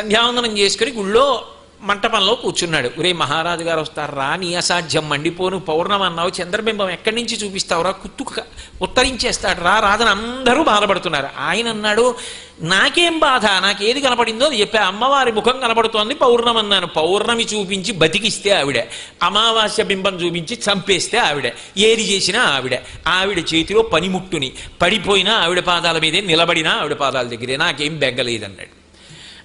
సంధ్యావందనం చేసుకుని గుళ్ళో మంటపంలో కూర్చున్నాడు. ఒరే మహారాజు గారు వస్తారా? నీ అసాధ్యం. మండిపోను. పౌర్ణం అన్నావు. చంద్రబింబం ఎక్కడి నుంచి చూపిస్తావురా? కుత్తుకు ఉత్తరించేస్తాడు రా. రాదని అందరూ బాధపడుతున్నారు. ఆయన అన్నాడు నాకేం బాధ? నాకేది కనపడిందో అది చెప్పా. అమ్మవారి ముఖం కనపడుతోంది. పౌర్ణం అన్నాను. పౌర్ణమి చూపించి బతికిస్తే ఆవిడ. అమావాస్య బింబం చూపించి చంపేస్తే ఆవిడ. ఏది చేసినా ఆవిడ. ఆవిడ చేతిలో పనిముట్టుని. పడిపోయినా ఆవిడ పాదాల మీదే నిలబడినా ఆవిడ పాదాల దగ్గరే. నాకేం బెగ్గలేదన్నాడు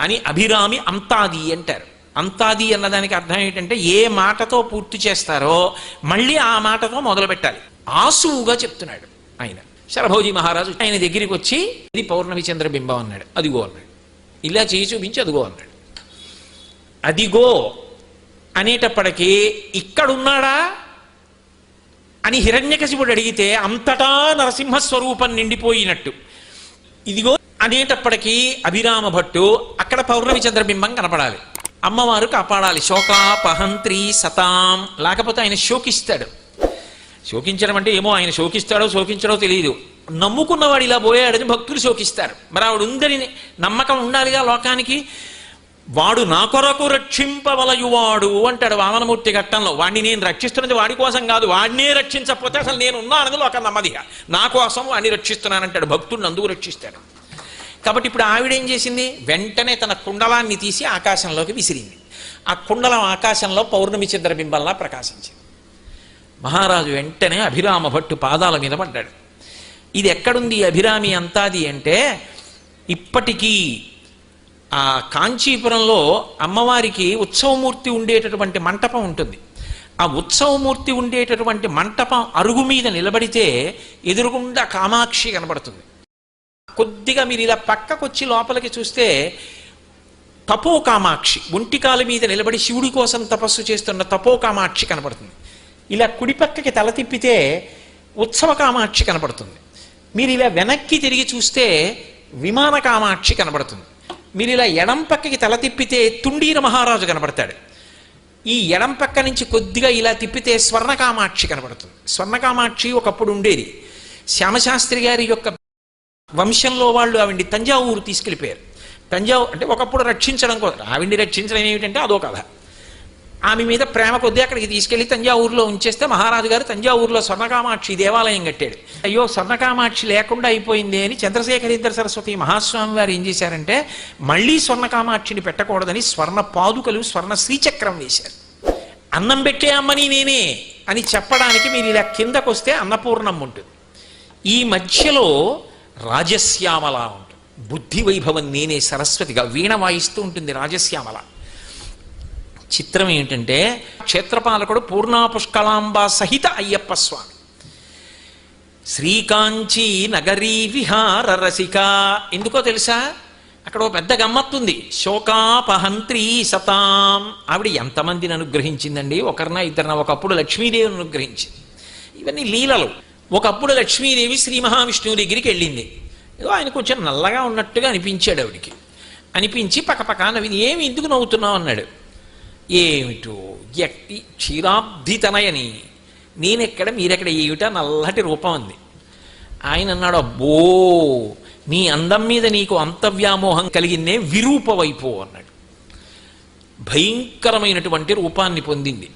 అని అభిరామి అంతాది అంటారు. అంతాది అన్నదానికి అర్థం ఏంటంటే ఏ మాటతో పూర్తి చేస్తారో మళ్ళీ ఆ మాటతో మొదలు పెట్టాలి. ఆసువుగా చెప్తున్నాడు ఆయన. శరభోజీ మహారాజు ఆయన దగ్గరికి వచ్చి ఇది పౌర్ణమి చంద్రబింబం అన్నాడు. అదిగో అన్నాడు. ఇలా చేయి చూపించి అదిగో అన్నాడు. అదిగో అనేటప్పటికీ ఇక్కడున్నాడా? అని హిరణ్యకశిపుడు అడిగితే అంతటా నరసింహస్వరూపం నిండిపోయినట్టు. ఇదిగో అనేటప్పటికీ అభిరామ భట్టు అక్కడ పౌర్ణమి చంద్రబింబం కనపడాలి. అమ్మవారు కాపాడాలి. శోకాపహంత్రి సతాం. లేకపోతే ఆయన శోకిస్తాడు. శోకించడం అంటే ఏమో ఆయన శోకిస్తాడో శోకించడో తెలియదు నమ్ముకున్నవాడు ఇలా పోయాడని భక్తులు శోకిస్తారు. మరి ఆవిడ ఉందని నమ్మకం ఉండాలిగా లోకానికి? వాడు నా కొరకు రక్షింపవలయువాడు అంటాడు వామనమూర్తి ఘట్టంలో. వాడిని నేను రక్షిస్తున్నది వాడి కోసం కాదు వాడినే రక్షించకపోతే అసలు నేను ఉన్నానని ఒక నమ్మదిగా. నా కోసం వాడిని రక్షిస్తున్నానంటాడు. భక్తుడిని అందుకు రక్షిస్తాడు. కాబట్టి ఇప్పుడు ఆవిడ ఏం చేసింది? వెంటనే తన కుండలాన్ని తీసి ఆకాశంలోకి విసిరింది. ఆ కుండలం ఆకాశంలో పౌర్ణమి చంద్రబింబంలా ప్రకాశించింది. మహారాజు వెంటనే అభిరామ భట్టు పాదాల మీద పడ్డాడు. ఇది ఎక్కడుంది అభిరామి అంతాది అంటే ఇప్పటికీ ఆ కాంచీపురంలో అమ్మవారికి ఉత్సవమూర్తి ఉండేటటువంటి మంటపం ఉంటుంది. ఆ ఉత్సవమూర్తి ఉండేటటువంటి మంటపం అరుగు మీద నిలబడితే ఎదురుగుండా కామాక్షి కనబడుతుంది. కొద్దిగా మీరు ఇలా పక్కకొచ్చి లోపలికి చూస్తే తపో కామాక్షి ఒంటికాల మీద నిలబడి శివుడి కోసం తపస్సు చేస్తున్న తపో కామాక్షి కనపడుతుంది. ఇలా కుడి పక్కకి తల తిప్పితే ఉత్సవ కామాక్షి కనపడుతుంది. మీరు ఇలా వెనక్కి తిరిగి చూస్తే విమాన కామాక్షి కనబడుతుంది మీరు ఇలా ఎడం పక్కకి తల తిప్పితే తుండీర మహారాజు కనబడతాడు ఈ ఎడం పక్క నుంచి కొద్దిగా ఇలా తిప్పితే స్వర్ణకామాక్షి కనబడుతుంది స్వర్ణకామాక్షి ఒకప్పుడు ఉండేది. శ్యామశాస్త్రి గారి యొక్క వంశంలో వాళ్ళు ఆవిడ్ని తంజావూరు తీసుకెళ్ళిపోయారు. తంజావూరు అంటే ఒకప్పుడు రక్షించడం కోసం ఆవిడ్ని రక్షించడం ఏమిటంటే అదో కథ. ఆమె మీద ప్రేమ కొద్దీ అక్కడికి తీసుకెళ్ళి తంజావూరులో ఉంచేస్తే మహారాజు గారు తంజావూరులో స్వర్ణకామాక్షి దేవాలయం కట్టాడు. అయ్యో స్వర్ణకామాక్షి లేకుండా అయిపోయింది అని చంద్రశేఖరేంద్ర సరస్వతి మహాస్వామి వారు ఏం చేశారంటే మళ్ళీ స్వర్ణకామాక్షిని పెట్టకూడదని స్వర్ణ పాదుకలు స్వర్ణ శ్రీచక్రం వేశారు. అన్నం పెట్టే అమ్మని నేనే అని చెప్పడానికి మీరు ఇలా కిందకొస్తే అన్నపూర్ణం ఉంటుంది. ఈ మధ్యలో రాజశ్యామల ఉంటుంది బుద్ధి వైభవం నేనే సరస్వతిగా వీణ వాయిస్తూ ఉంటుంది రాజశ్యామల. చిత్రం ఏంటంటే క్షేత్రపాలకుడు పూర్ణా పుష్కలాంబ సహిత అయ్యప్ప స్వామి. శ్రీకాంచీ నగరీ విహార రసిక. ఎందుకో తెలుసా? అక్కడ ఓ పెద్ద గమ్మత్తుంది. శోకాపహంత్రి సతాం. ఆవిడ ఎంతమందిని అనుగ్రహించిందండి? ఒకరిన ఇద్దరిన. ఒకప్పుడు లక్ష్మీదేవిని అనుగ్రహించింది. ఇవన్నీ లీలలు. ఒకప్పుడు లక్ష్మీదేవి శ్రీ మహావిష్ణువు దగ్గరికి వెళ్ళింది. ఏదో ఆయన కొంచెం నల్లగా ఉన్నట్టుగా అనిపించాడు ఆవిడికి. అనిపించి పక్కపక్క నవ్వింది. ఏమి ఎందుకు నవ్వుతున్నావు? అన్నాడు. ఏమిటో ఎట్టి క్షీరాబ్ధితనయని. నేనెక్కడ మీరెక్కడ ఏమిటా? నల్లటి రూపం ఉంది ఆయన అన్నాడు అబ్బో నీ అందం మీద నీకు అంత వ్యామోహం కలిగిందే విరూపవైపో అన్నాడు. భయంకరమైనటువంటి రూపాన్ని పొందింది.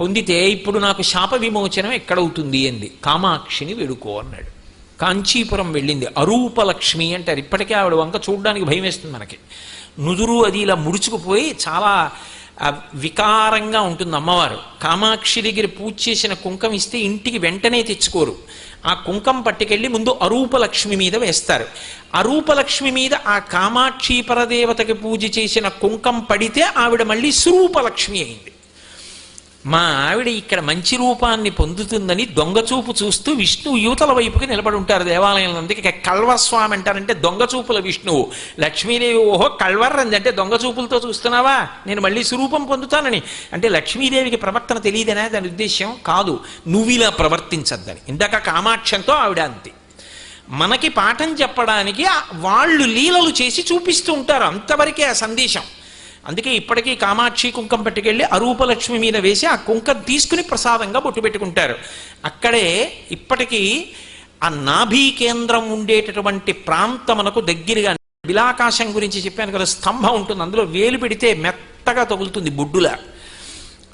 పొందితే ఇప్పుడు నాకు శాప విమోచనం ఎక్కడవుతుంది అంది. కామాక్షిని వేడుకో అన్నాడు. కాంచీపురం వెళ్ళింది. అరూపలక్ష్మి అంటారు. ఇప్పటికే ఆవిడ వంక చూడడానికి భయం వేస్తుంది మనకి. నుదురు అది ఇలా ముడుచుకుపోయి చాలా వికారంగా ఉంటుంది అమ్మవారు. కామాక్షి దగ్గర పూజ చేసిన కుంకం ఇస్తే ఇంటికి వెంటనే తెచ్చుకోరు. ఆ కుంకం పట్టుకెళ్ళి ముందు అరూపలక్ష్మి మీద వేస్తారు. అరూపలక్ష్మి మీద ఆ కామాక్షి పరదేవతకి పూజ చేసిన కుంకం పడితే ఆవిడ మళ్ళీ స్వరూపలక్ష్మి అయింది. మా ఆవిడ ఇక్కడ మంచి రూపాన్ని పొందుతుందని దొంగచూపు చూస్తూ విష్ణువు యువతల వైపుకి నిలబడి ఉంటారు దేవాలయంలో అందుకే కల్వస్వామి అంటారంటే దొంగచూపుల విష్ణువు లక్ష్మీదేవి ఓహో కల్వర్రంది అంటే దొంగచూపులతో చూస్తున్నావా? నేను మళ్ళీ స్వరూపం పొందుతానని. అంటే లక్ష్మీదేవికి ప్రవర్తన తెలియదనే దాని ఉద్దేశ్యం కాదు. నువ్వు ఇలా ప్రవర్తించద్దని. ఇందాక కామాక్షంతో ఆవిడ అంతే. మనకి పాఠం చెప్పడానికి వాళ్ళు లీలలు చేసి చూపిస్తూ ఉంటారు. అంతవరకే ఆ సందేశం. అందుకే ఇప్పటికీ కామాక్షి కుంకం పట్టుకెళ్ళి అరూపలక్ష్మి మీద వేసి ఆ కుంకం తీసుకుని ప్రసాదంగా బొట్టు పెట్టుకుంటారు. అక్కడే ఇప్పటికీ ఆ నాభీ కేంద్రం ఉండేటటువంటి ప్రాంతమునకు దగ్గరగా బిలాకాశం గురించి చెప్పాను కదా స్తంభం ఉంటుంది. అందులో వేలు పెడితే మెత్తగా తగులుతుంది బొడ్డులా.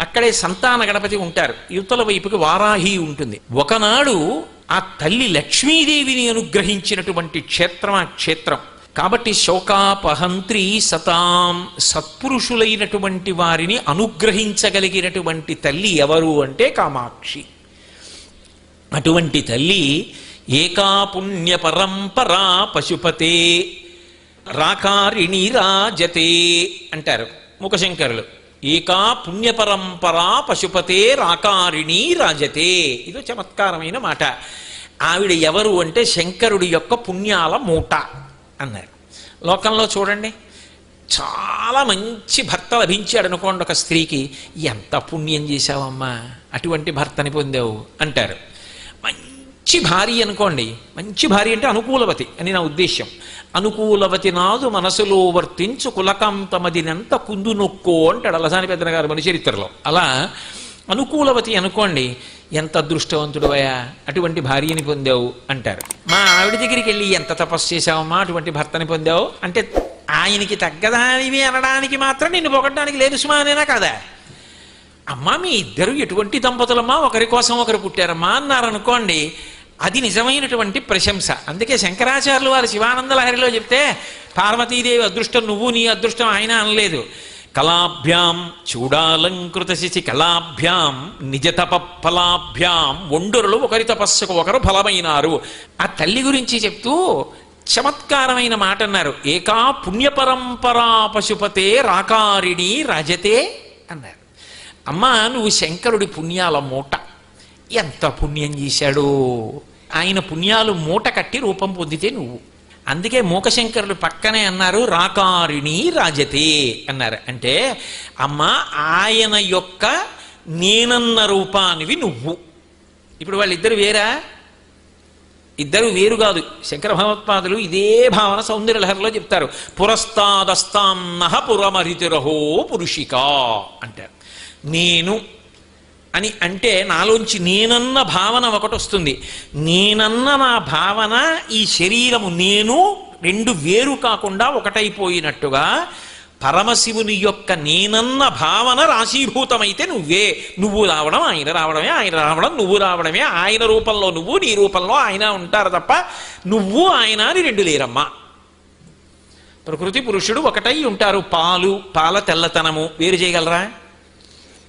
అక్కడే సంతాన గణపతి ఉంటారు. యువతల వైపుకి వారాహి ఉంటుంది. ఒకనాడు ఆ తల్లి లక్ష్మీదేవిని అనుగ్రహించినటువంటి క్షేత్రం ఆ క్షేత్రం. కాబట్టి శోకాపహంత్రి సతాం సత్పురుషులైనటువంటి వారిని అనుగ్రహించగలిగినటువంటి తల్లి ఎవరు అంటే కామాక్షి. అటువంటి తల్లి ఏకా పుణ్య పరంపరా పశుపతే రాకారిణి రాజతే అంటారు ముఖశంకరులు. ఏకా పుణ్య పరంపరా పశుపతే రాకారిణి రాజతే. ఇదో చమత్కారమైన మాట. ఆవిడ ఎవరు అంటే శంకరుడి యొక్క పుణ్యాల మూట. అన్నారు. లోకంలో చూడండి చాలా మంచి భర్త లభించాడు అనుకోండి ఒక స్త్రీకి. ఎంత పుణ్యం చేశావమ్మా అటువంటి భర్తని పొందావు అంటారు. మంచి భార్య అనుకోండి మంచి భార్య అంటే అనుకూలవతి అని నా ఉద్దేశ్యం. అనుకూలవతి నాదు మనసులో వర్తించు కులకంతమదినంత కుందు నొక్కో అంటాడు అలసాని పెద్దన గారు మన చరిత్రలో అలా అనుకూలవతి అనుకోండి ఎంత అదృష్టవంతుడువయా అటువంటి భార్యని పొందావు అంటారు. మా ఆవిడ దగ్గరికి వెళ్ళి ఎంత తపస్సు చేశావమ్మా? అటువంటి భర్తని పొందావు? అంటే ఆయనకి తగ్గదానివి అనడానికి మాత్రం నిన్ను పొగడడానికి లేదు సుమా అనేనా కదా? అమ్మా మీ ఇద్దరు ఎటువంటి దంపతులమ్మా? ఒకరి కోసం ఒకరు పుట్టారమ్మా? అన్నారనుకోండి అది నిజమైనటువంటి ప్రశంస. అందుకే శంకరాచార్యులు వారు శివానంద లహరిలో చెప్తే పార్వతీదేవి అదృష్టం నువ్వు నీ అదృష్టం ఆయన అనలేదు. కళాభ్యాం చూడాలంకృత శిశి కళాభ్యాం నిజతప ఫలాభ్యాం ఒండరులు ఒకరి తపస్సుకు ఒకరు ఫలమైనారు. ఆ తల్లి గురించి చెప్తూ చమత్కారమైన మాట అన్నారు ఏకా పుణ్యపరంపరా పశుపతే రాకారిణి రాజతే అన్నారు. అమ్మా నువ్వు శంకరుడి పుణ్యాల మూట. ఎంత పుణ్యం చేశాడు? ఆయన పుణ్యాలు మూట కట్టి రూపం పొందితే నువ్వు. అందుకే మూకశంకరులు పక్కనే అన్నారు రాకారిణి రాజతే అన్నారు. అంటే అమ్మ ఆయన యొక్క నేనన్న రూపానివి నువ్వు. ఇప్పుడు వాళ్ళిద్దరు వేరా? ఇద్దరు వేరు కాదు. శంకర భగవత్పాదులు ఇదే భావన సౌందర్యలహరిలో చెప్తారు. పురస్తాదస్తాన్నహ పురమరితిరహో పురుషిక అంటారు. నేను అని అంటే నాలోంచి నేనన్న భావన ఒకటి వస్తుంది. నేనన్న నా భావన ఈ శరీరము నేను రెండు వేరు కాకుండా ఒకటైపోయినట్టుగా పరమశివుని యొక్క నేనన్న భావన రాశీభూతమైతే నువ్వే. నువ్వు రావడం ఆయన రావడమే ఆయన రావడం నువ్వు రావడమే ఆయన రూపంలో నువ్వు నీ రూపంలో ఆయన ఉంటారు తప్ప నువ్వు ఆయన అని రెండు లేరమ్మా. ప్రకృతి పురుషుడు ఒకటై ఉంటారు. పాలు పాల తెల్లతనము. వేరు చేయగలరా?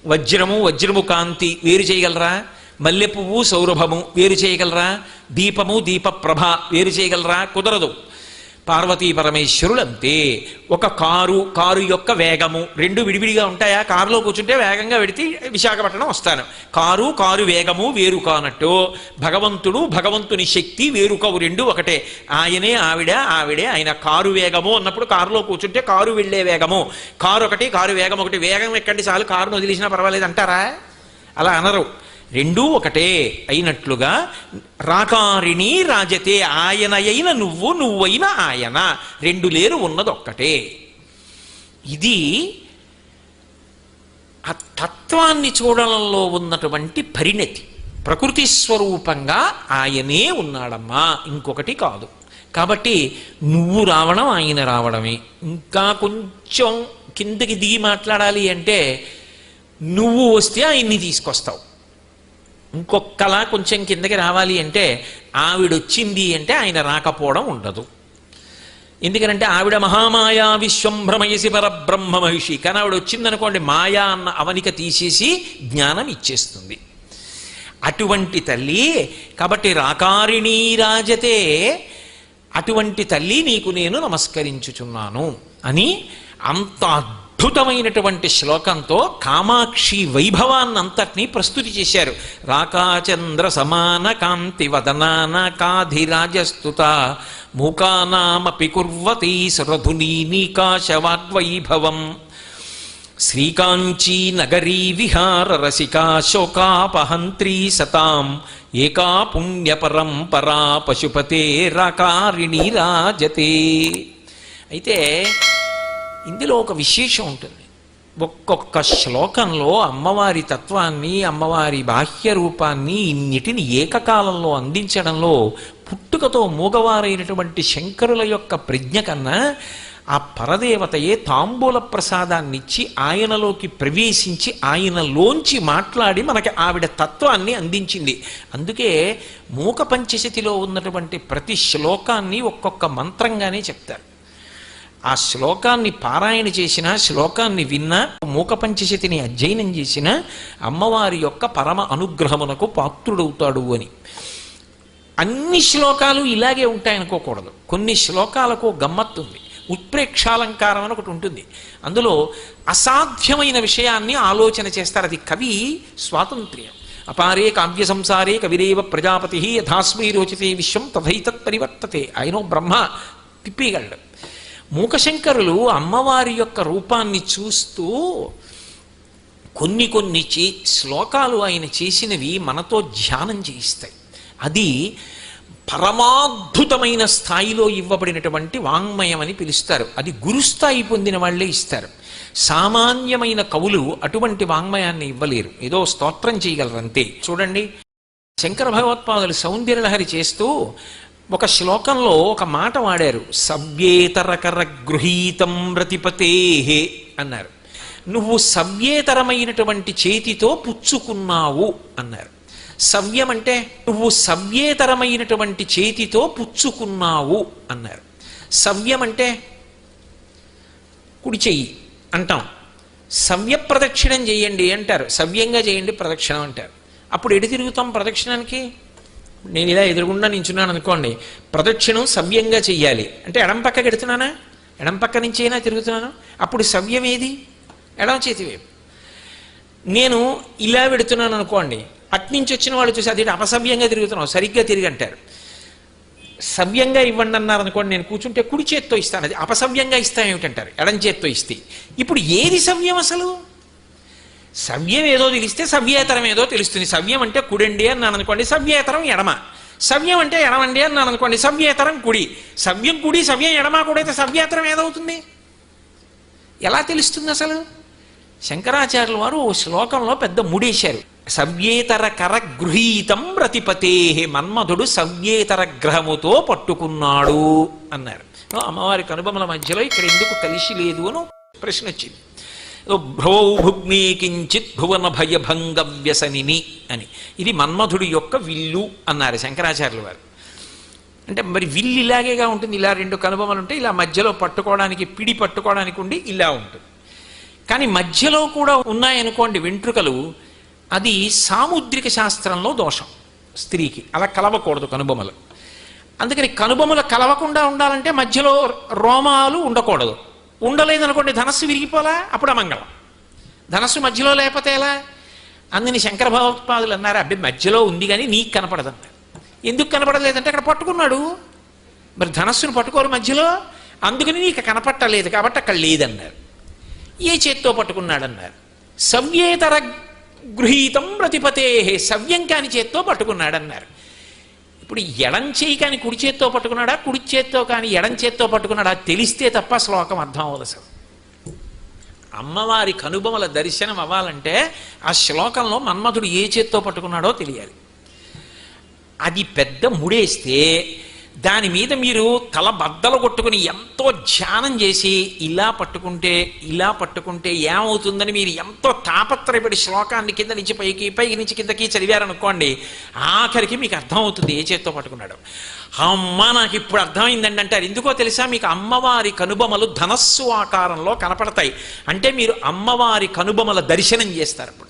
వజ్రము వజ్రము కాంతి వేరు చేయగలరా? మల్లెపువ్వు సౌరభము వేరు చేయగలరా? దీపము దీప ప్రభ వేరు చేయగలరా? కుదరదు. పార్వతీ పరమేశ్వరులంతే ఒక కారు కారు యొక్క వేగము రెండు విడివిడిగా ఉంటాయా? కారులో కూర్చుంటే వేగంగా వెడితే విశాఖపట్నం వస్తాను. కారు కారు వేగము వేరు కానట్టు. భగవంతుడు భగవంతుని శక్తి వేరుకవు రెండు ఒకటే. ఆయనే ఆవిడ ఆవిడే ఆయన కారు వేగము అన్నప్పుడు కారులో కూర్చుంటే కారు వెళ్ళే వేగము. కారు ఒకటి కారు వేగం ఒకటి. వేగం ఎక్కండి చాలు కారును వదిలేసినా పర్వాలేదు అంటారా? అలా అనరు. రెండూ ఒకటే అయినట్లుగా రాకారిణి రాజతే ఆయనయైన నువ్వు నువ్వైన ఆయన. రెండు లేరు ఉన్నది ఒక్కటే ఇది ఆ తత్వాన్ని చూడడంలో ఉన్నటువంటి పరిణతి. ప్రకృతి స్వరూపంగా ఆయనే ఉన్నాడమ్మా. ఇంకొకటి కాదు. కాబట్టి నువ్వు రావడం ఆయన రావడమే. ఇంకా కొంచెం కిందకి దిగి మాట్లాడాలి అంటే నువ్వు వస్తే ఆయన్ని తీసుకొస్తావు. ఇంకొక్కలా కొంచెం కిందకి రావాలి అంటే ఆవిడొచ్చింది అంటే ఆయన రాకపోవడం ఉండదు. ఎందుకనంటే ఆవిడ మహామాయా విశ్వం భ్రమయసి పరబ్రహ్మ మహిషి. కానీ ఆవిడ వచ్చిందనుకోండి మాయా అన్న అవనిక తీసేసి జ్ఞానం ఇచ్చేస్తుంది. అటువంటి తల్లి కాబట్టి రాకారిణీ రాజతే అటువంటి తల్లి నీకు నేను నమస్కరించుచున్నాను అని అంత అద్భుతమైనటువంటి శ్లోకంతో కామాక్షి వైభవాన్నంతటినీ ప్రస్తుతి చేశారు. రాకాచంద్ర సమాన కాంతి వదనాన కాధిరాజస్తుత మూకానామపి కుర్వతి సురధునీ శ్రీకాంచీ నగరీ విహార రసికా శోకాపహంత్రీ సతాం ఏకా పుణ్య పరంపరా పశుపతే రాకారిణి రాజతే. అయితే ఇందులో ఒక విశేషం ఉంటుంది. ఒక్కొక్క శ్లోకంలో అమ్మవారి తత్వాన్ని అమ్మవారి బాహ్య రూపాన్ని ఇన్నిటిని ఏకకాలంలో అందించడంలో పుట్టుకతో మూగవారైనటువంటి శంకరుల యొక్క ప్రజ్ఞ కన్నా ఆ పరదేవతయే తాంబూల ప్రసాదాన్నిచ్చి ఆయనలోకి ప్రవేశించి ఆయనలోంచి మాట్లాడి మనకి ఆవిడ తత్వాన్ని అందించింది. అందుకే మూక పంచశతిలో ఉన్నటువంటి ప్రతి శ్లోకాన్ని ఒక్కొక్క మంత్రంగానే చెప్తారు. ఆ శ్లోకాన్ని పారాయణ చేసిన శ్లోకాన్ని విన్నా మూక పంచశతిని అధ్యయనం చేసిన అమ్మవారి యొక్క పరమ అనుగ్రహమునకు పాత్రుడవుతాడు అని. అన్ని శ్లోకాలు ఇలాగే ఉంటాయనుకోకూడదు. కొన్ని శ్లోకాలకు గమ్మత్తు ఉంది. ఉత్ప్రేక్షాలంకారం అని ఒకటి ఉంటుంది. అందులో అసాధ్యమైన విషయాన్ని ఆలోచన చేస్తారు. అది కవి స్వాతంత్ర్యం. అపారే కావ్య సంసారే కవిరేవ ప్రజాపతి యథాస్మై రోచితే విశ్వం తథైతత్ పరివర్తతే. ఆయనో బ్రహ్మ తిప్పిగళ్ళు. మూకశంకరులు అమ్మవారి యొక్క రూపాన్ని చూస్తూ కొన్ని కొన్ని చే శ్లోకాలు ఆయన చేసినవి మనతో ధ్యానం చేయిస్తాయి. అది పరమాద్భుతమైన స్థాయిలో ఇవ్వబడినటువంటి వాంగ్మయం అని పిలుస్తారు. అది గురుస్థాయి పొందిన వాళ్ళే ఇస్తారు. సామాన్యమైన కవులు అటువంటి వాంగ్మయాన్ని ఇవ్వలేరు. ఏదో స్తోత్రం చేయగలరు అంతే చూడండి. శంకర భగవత్పాదులు సౌందర్యలహరి చేస్తూ ఒక శ్లోకంలో ఒక మాట వాడారు. సవ్యేతరకర గృహీతం ప్రతిపతేహే అన్నారు. నువ్వు సవ్యేతరమైనటువంటి చేతితో పుచ్చుకున్నావు అన్నారు. సవ్యం అంటే నువ్వు సవ్యేతరమైనటువంటి చేతితో పుచ్చుకున్నావు అన్నారు. సవ్యం అంటే కుడి చెయ్యి అంటాం. సవ్య ప్రదక్షిణం చేయండి అంటారు. సవ్యంగా చేయండి ప్రదక్షిణం అంటారు. అప్పుడు ఎటు తిరుగుతాం ప్రదక్షిణానికి? నేను ఇలా ఎదురుగుండా నించున్నాను అనుకోండి ప్రదక్షిణం సవ్యంగా చెయ్యాలి. అంటే ఎడం పక్క ఎడుతున్నానా ఎడం పక్క నుంచి అయినా తిరుగుతున్నాను? అప్పుడు సవ్యం ఏది? ఎడమ చేతి వైపు. నేను ఇలా పెడుతున్నాను అనుకోండి అట్నుంచి వచ్చిన వాళ్ళు చూసి అది అపసవ్యంగా తిరుగుతున్నావు సరిగ్గా తిరిగి అంటారు సవ్యంగా ఇవ్వండి అన్నారు అనుకోండి నేను కూర్చుంటే కుడి చేత్తో ఇస్తాను అది అపసవ్యంగా ఇస్తాను ఏమిటంటారు? ఎడం చేత్తో ఇస్తే. ఇప్పుడు ఏది సవ్యం అసలు? సవ్యం ఏదో తెలిస్తే సవ్యేతరం ఏదో తెలుస్తుంది. సవ్యం అంటే కుడండి అన్నాను అనుకోండి సవ్యేతరం ఎడమ. సవ్యం అంటే ఎడమండి అన్నాను అనుకోండి సవ్యేతరం కుడి. సవ్యం కుడి సవ్యం ఎడమ కూడా సవ్యేతరం ఏదవుతుంది? ఎలా తెలుస్తుంది అసలు? శంకరాచార్యుల వారు ఓ శ్లోకంలో పెద్ద ముడేశారు. సవ్యేతర కర గృహీతం ప్రతిపతే మన్మధుడు సవ్యేతర గ్రహముతో పట్టుకున్నాడు అన్నారు. అమ్మవారి కనుబొమ్మల మధ్యలో ఇక్కడ ఎందుకు కలిసి లేదు అని ప్రశ్న వచ్చింది. భ్రౌ భుగ్నీ కించిత్ భువన భయభంగ వ్యసనిని అని. ఇది మన్మధుడి యొక్క విల్లు అన్నారు శంకరాచార్యుల వారు. అంటే మరి విల్లు ఇలాగేగా ఉంటుంది ఇలా రెండు కనుబొమ్మలు ఉంటే ఇలా మధ్యలో పట్టుకోవడానికి పిడి పట్టుకోవడానికి ఉండి ఇలా ఉంటుంది. కానీ మధ్యలో కూడా ఉన్నాయనుకోండి వెంట్రుకలు అది సాముద్రిక శాస్త్రంలో దోషం స్త్రీకి. అలా కలవకూడదు కనుబొమ్మలు. అందుకని కనుబొమ్మలు కలవకుండా ఉండాలంటే మధ్యలో రోమాలు ఉండకూడదు. ఉండలేదనుకోండి ధనస్సు విరిగిపోలా? అప్పుడు అమంగళం ధనస్సు మధ్యలో లేకపోతే ఎలా? అందుని శంకర భగవత్పాదులు అన్నారు? అబ్బాయి మధ్యలో ఉంది కానీ నీకు కనపడదన్నారు ఎందుకు కనపడలేదంటే అక్కడ పట్టుకున్నాడు. మరి ధనస్సును పట్టుకోరు మధ్యలో? అందుకని నీకు కనపట్టలేదు కాబట్టి అక్కడ లేదన్నారు. ఏ చేత్తో పట్టుకున్నాడన్నారు? సవ్యేతర గృహీతం ప్రతిపతే సవ్యం కాని చేత్తో పట్టుకున్నాడన్నారు. ఇప్పుడు ఎడం చేయి కానీ కుడి చేత్తో పట్టుకున్నాడా? కుడి చేత్తో కానీ ఎడం చేత్తో పట్టుకున్నాడా? తెలిస్తే తప్ప శ్లోకం అర్థం అవ్వదు అసలు. అమ్మవారి కనుబొమల దర్శనం అవ్వాలంటే ఆ శ్లోకంలో మన్మధుడు ఏ చేత్తో పట్టుకున్నాడో తెలియాలి. అది పెద్ద ముడేస్తే దాని మీద మీరు తల బద్దలు కొట్టుకుని ఎంతో ధ్యానం చేసి ఇలా పట్టుకుంటే ఇలా పట్టుకుంటే ఏమవుతుందని మీరు ఎంతో తాపత్రయపడి శ్లోకాన్ని కింద నుంచి పైకి పైకి నుంచి కిందకి చదివారనుకోండి ఆఖరికి మీకు అర్థమవుతుంది ఏ చేత్తో పట్టుకున్నాడు. అమ్మ నాకు ఇప్పుడు అర్థమైందండి అంటారు. ఎందుకో తెలుసా? మీకు అమ్మవారి కనుబొమలు ధనస్సు ఆకారంలో కనపడతాయి. అంటే మీరు అమ్మవారి కనుబొమల దర్శనం చేస్తారు